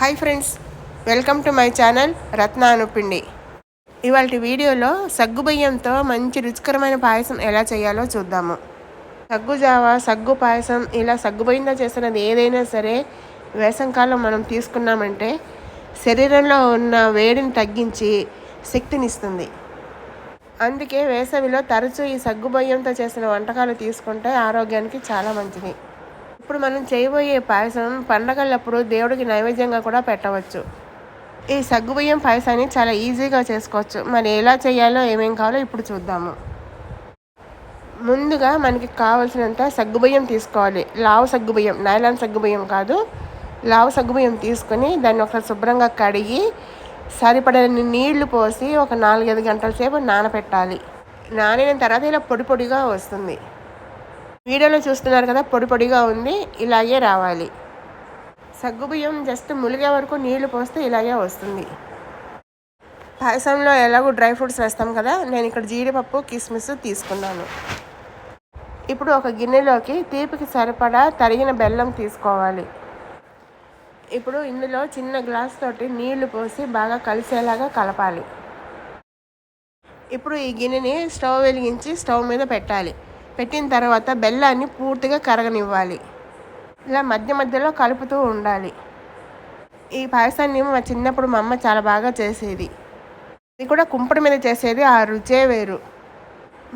Hi friends welcome to my channel Ratna Anupindi. ఇవాళ వీడియోలో సగ్గు బియ్యంతో మంచి రుచికరమైన పాయసం ఎలా చేయాలో చూద్దాము. సగ్గు జావ సగ్గు పాయసం ఇలా సగ్గు బియ్యంతో చేస్తున్నది ఏదైనా సరే వేసంకాలం మనం తీసుకున్నామంటే శరీరంలో ఉన్న వేడిని తగ్గించి శక్తినిస్తుంది. అందుకే వేసవిలో తరచూ ఈ సగ్గు బియ్యంతో చేసిన వంటకాలు తీసుకుంటే ఆరోగ్యానికి చాలా మంచిది. ఇప్పుడు మనం చేయబోయే పాయసం పండగలప్పుడు దేవుడికి నైవేద్యంగా కూడా పెట్టవచ్చు. ఈ సగ్గుబియ్యం పాయసాన్ని చాలా ఈజీగా చేసుకోవచ్చు. మరి ఎలా చేయాలో ఏమేం కావాలో ఇప్పుడు చూద్దాము. ముందుగా మనకి కావలసినంత సగ్గుబియ్యం తీసుకోవాలి. లావు సగ్గుబియ్యం నైలాన్ సగ్గుబియ్యం కాదు. లావు సగ్గుబియ్యం తీసుకొని దాన్ని ఒక శుభ్రంగా కడిగి సరిపడని నీళ్ళు పోసి ఒక నాలుగైదు గంటల సేపు నానబెట్టాలి నానిన తర్వాత ఇలా పొడి పొడిగా వస్తుంది. వీడియోలో చూస్తున్నారు కదా పొడి పొడిగా ఉంది ఇలాగే రావాలి. సగ్గుబియ్యం జస్ట్ ములిగే వరకు నీళ్ళు పోస్తే ఇలాగే వస్తుంది. పాయసంలో ఎలాగో డ్రై ఫ్రూట్స్ వేస్తాం కదా నేను ఇక్కడ జీడిపప్పు కిస్మిస్ తీసుకున్నాను. ఇప్పుడు ఒక గిన్నెలోకి తీపికి సరిపడా తరిగిన బెల్లం తీసుకోవాలి. ఇప్పుడు ఇందులో చిన్న గ్లాస్ తోటి నీళ్ళు పోసి బాగా కలిసేలాగా కలపాలి. ఇప్పుడు ఈ గిన్నెని స్టవ్ వెలిగించి స్టవ్ మీద పెట్టాలి. పెట్టిన తర్వాత బెల్లాన్ని పూర్తిగా కరగనివ్వాలి. ఇలా మధ్య మధ్యలో కలుపుతూ ఉండాలి. ఈ పాయసాన్ని మా చిన్నప్పుడు మా అమ్మ చాలా బాగా చేసేది. ఇది కూడా కుంపడి మీద చేసేది ఆ రుచే వేరు.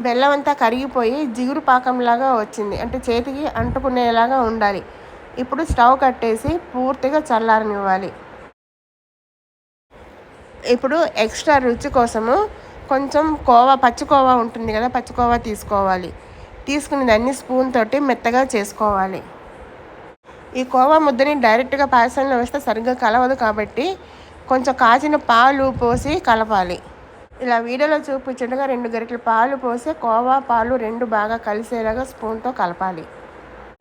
బెల్లం అంతా కరిగిపోయి జిగురు పాకంలాగా వచ్చింది. అంటే చేతికి అంటుకునేలాగా ఉండాలి. ఇప్పుడు స్టవ్ కట్టేసి పూర్తిగా చల్లారనివ్వాలి. ఇప్పుడు ఎక్స్ట్రా రుచి కోసము కొంచెం కోవా పచ్చి కోవా ఉంటుంది కదా పచ్చి కోవా తీసుకోవాలి. తీసుకుని దాన్ని స్పూన్ తోటి మెత్తగా చేసుకోవాలి. ఈ కోవా ముద్దని డైరెక్ట్గా పాయసంలో వేస్తే సరిగ్గా కలవదు కాబట్టి కొంచెం కాచిన పాలు పోసి కలపాలి. ఇలా వీడియోలో చూపించడంగా రెండు గరిటెల పాలు పోసి కోవా పాలు రెండు బాగా కలిసేలాగా స్పూన్తో కలపాలి.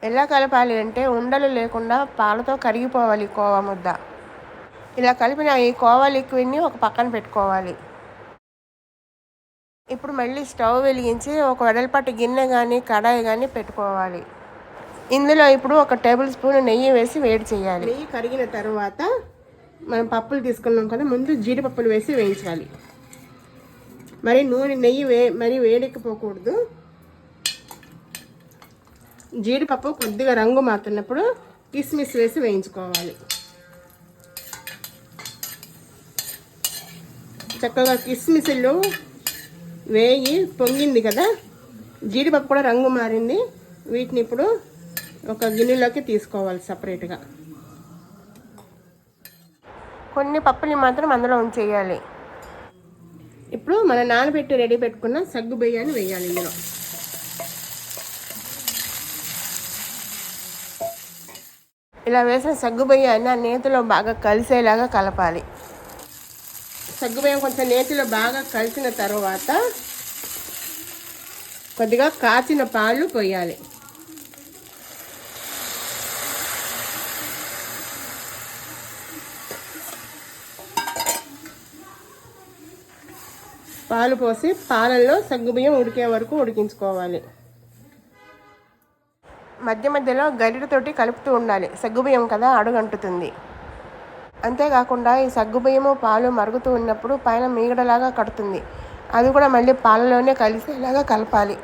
ఎలా కలపాలి అంటే ఉండలు లేకుండా పాలతో కరిగిపోవాలి కోవా ముద్ద. ఇలా కలిపిన ఈ కోవా లిక్విడ్ని ఒక పక్కన పెట్టుకోవాలి. ఇప్పుడు మళ్ళీ స్టవ్ వెలిగించి ఒక వెడల్పాటి గిన్నె కానీ కడాయి కానీ పెట్టుకోవాలి. ఇందులో ఇప్పుడు ఒక టేబుల్ స్పూన్ నెయ్యి వేసి వేడి చేయాలి. నెయ్యి కరిగిన తర్వాత మనం పప్పులు తీసుకున్నాం కదా ముందు జీడిపప్పులు వేసి వేయించాలి. మరి నూనె నెయ్యి వే మరి వేడెక్కిపోకూడదు. జీడిపప్పు కొద్దిగా రంగు మారుతున్నప్పుడు కిస్మిస్ వేసి వేయించుకోవాలి. చక్కగా కిస్మిస్లు వేయి పొంగింది కదా? జీడిపప్పు కూడా రంగు మారింది. వీటిని ఇప్పుడు ఒక గిన్నెలోకి తీసుకోవాలి సపరేట్గా కొన్ని పప్పుని మాత్రం అందులో ఉంచేయాలి. ఇప్పుడు మన నానబెట్టి రెడీ పెట్టుకున్న సగ్గు బియ్యాన్ని వేయాలి ఇందులో. ఇలా వేసిన సగ్గు బియ్యాన్ని ఆ నేతిలో బాగా కలిసేలాగా కలపాలి. సగ్గుబియ్యం కొంచెం నేతిలో బాగా కలిసిన తర్వాత కొద్దిగా కాచిన పాలు పోయాలి. పాలు పోసి పాలల్లో సగ్గుబియ్యం ఉడికే వరకు ఉడికించుకోవాలి. మధ్య మధ్యలో గరిటతోటి కలుపుతూ ఉండాలి. సగ్గుబియ్యం కదా అడుగంటుతుంది. అంతేకాకుండా ఈ సగ్గుబియ్యము పాలు మరుగుతూ ఉన్నప్పుడు పైన మీగడలాగా కడుతుంది. అది కూడా మళ్ళీ పాలలోనే కలిసేలాగా కలపాలి.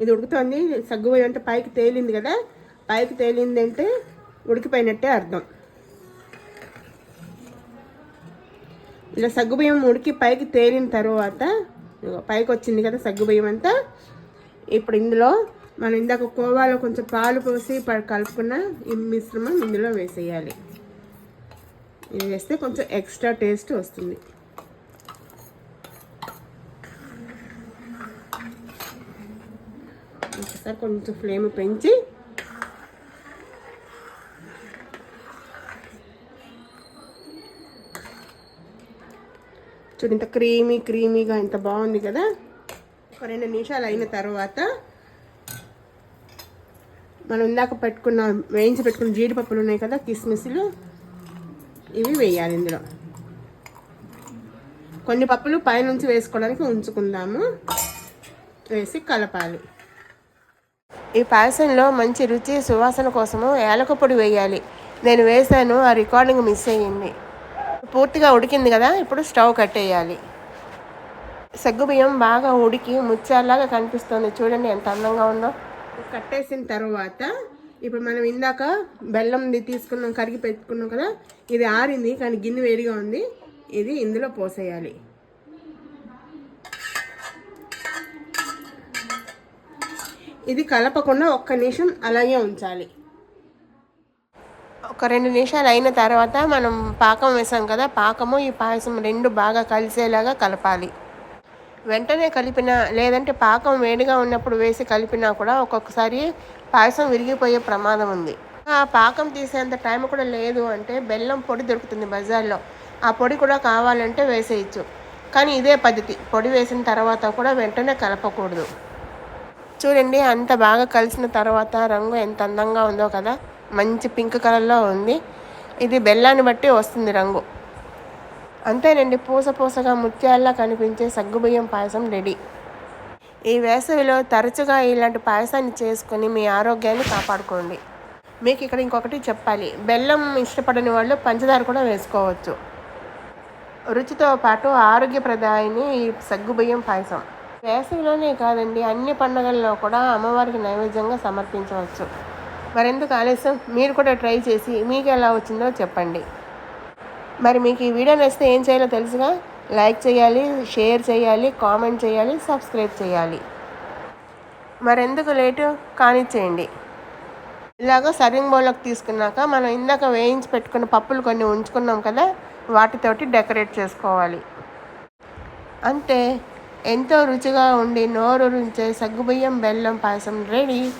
ఇది ఉడుకుతోంది. సగ్గుబియ్యం అంటే పైకి తేలింది కదా? పైకి తేలింది అంటే ఉడికిపోయినట్టే అర్థం. ఇలా సగ్గుబియ్యం ఉడికి పైకి తేలిన తర్వాత పైకి వచ్చింది కదా సగ్గుబియ్యం అంతా. ఇప్పుడు ఇందులో మనం ఇందాక కోవాలో కొంచెం పాలు పోసి కలుపుకున్న ఈ మిశ్రమం ఇందులో వేసేయాలి. ఇది వేస్తే కొంచెం ఎక్స్ట్రా టేస్ట్ వస్తుంది. ఒకసారి కొంచెం ఫ్లేమ్ పెంచి చూడు ఇంత క్రీమీ క్రీమీగా ఇంత బాగుంది కదా? ఒక రెండు నిమిషాలు అయిన తర్వాత మనం ఇందాక పెట్టుకున్న వేయించి పెట్టుకున్న జీడిపప్పులు ఉన్నాయి కదా కిస్మిస్లు? ఇవి వేయాలి ఇందులో. కొన్ని పప్పులు పైనుంచి వేసుకోవడానికి ఉంచుకుందాము. వేసి కలపాలి. ఈ పాయసంలో మంచి రుచి సువాసన కోసము ఏలక పొడి వేయాలి. నేను వేసాను ఆ రికార్డింగ్ మిస్ అయ్యింది. పూర్తిగా ఉడికింది కదా ఇప్పుడు స్టవ్ కట్టేయాలి. సగ్గుబియ్యం బాగా ఉడికి ముత్యాలాగా కనిపిస్తుంది. చూడండి ఎంత అందంగా ఉందో. కట్టేసిన తర్వాత ఇప్పుడు మనం ఇందాక బెల్లంది తీసుకున్నాం కరిగి పెట్టుకున్నాం కదా ఇది ఆరింది కానీ గిన్నె వేడిగా ఉంది. ఇది ఇందులో పోసేయాలి. ఇది కలపకుండా ఒక్క నిమిషం అలాగే ఉంచాలి. ఒక రెండు నిమిషాలు అయిన తర్వాత మనం పాకం వేసాం కదా పాకము ఈ పాయసం రెండు బాగా కలిసేలాగా కలపాలి. వెంటనే కలిపినా లేదంటే పాకం వేడిగా ఉన్నప్పుడు వేసి కలిపినా కూడా ఒక్కొక్కసారి పాయసం విరిగిపోయే ప్రమాదం ఉంది. ఆ పాకం తీసేంత టైం కూడా లేదు అంటే బెల్లం పొడి దొరుకుతుంది బజార్లో. ఆ పొడి కూడా కావాలంటే వేసేయచ్చు. కానీ ఇదే పద్ధతి. పొడి వేసిన తర్వాత కూడా వెంటనే కలపకూడదు. చూడండి అంత బాగా కలిసిన తర్వాత రంగు ఎంత అందంగా ఉందో కదా. మంచి పింక్ కలర్లో ఉంది. ఇది బెల్లాన్ని బట్టి వస్తుంది రంగు. అంతేనండి పూస పూసగా ముత్యాల్లా కనిపించే సగ్గుబియ్యం పాయసం రెడీ. ఈ వేసవిలో తరచుగా ఇలాంటి పాయసాన్ని చేసుకుని మీ ఆరోగ్యాన్ని కాపాడుకోండి. మీకు ఇక్కడ ఇంకొకటి చెప్పాలి బెల్లం ఇష్టపడని వాళ్ళు పంచదార కూడా వేసుకోవచ్చు. రుచితో పాటు ఆరోగ్యప్రదాయని ఈ సగ్గుబియ్యం పాయసం. వేసవిలోనే కాదండి అన్ని పండుగల్లో కూడా అమ్మవారికి నైవేద్యంగా సమర్పించవచ్చు. మరెందుకు ఆలస్యం? మీరు కూడా ట్రై చేసి మీకు ఎలా వచ్చిందో చెప్పండి. మరి మీకు ఈ వీడియో నచ్చితే ఏం చేయాలో తెలుసుగా? లైక్ చేయాలి షేర్ చేయాలి కామెంట్ చేయాలి సబ్స్క్రైబ్ చేయాలి. మరెందుకు లేటు? కానిచ్చేయండి. ఇలాగ సర్వింగ్ బౌల్లోకి తీసుకున్నాక మనం ఇందాక వేయించి పెట్టుకున్న పప్పులు కొన్ని ఉంచుకున్నాం కదా వాటితోటి డెకరేట్ చేసుకోవాలి. అంతే. ఎంతో రుచిగా ఉండి నోరు రుంచే సగ్గుబియ్యం బెల్లం పాయసం రెడీ.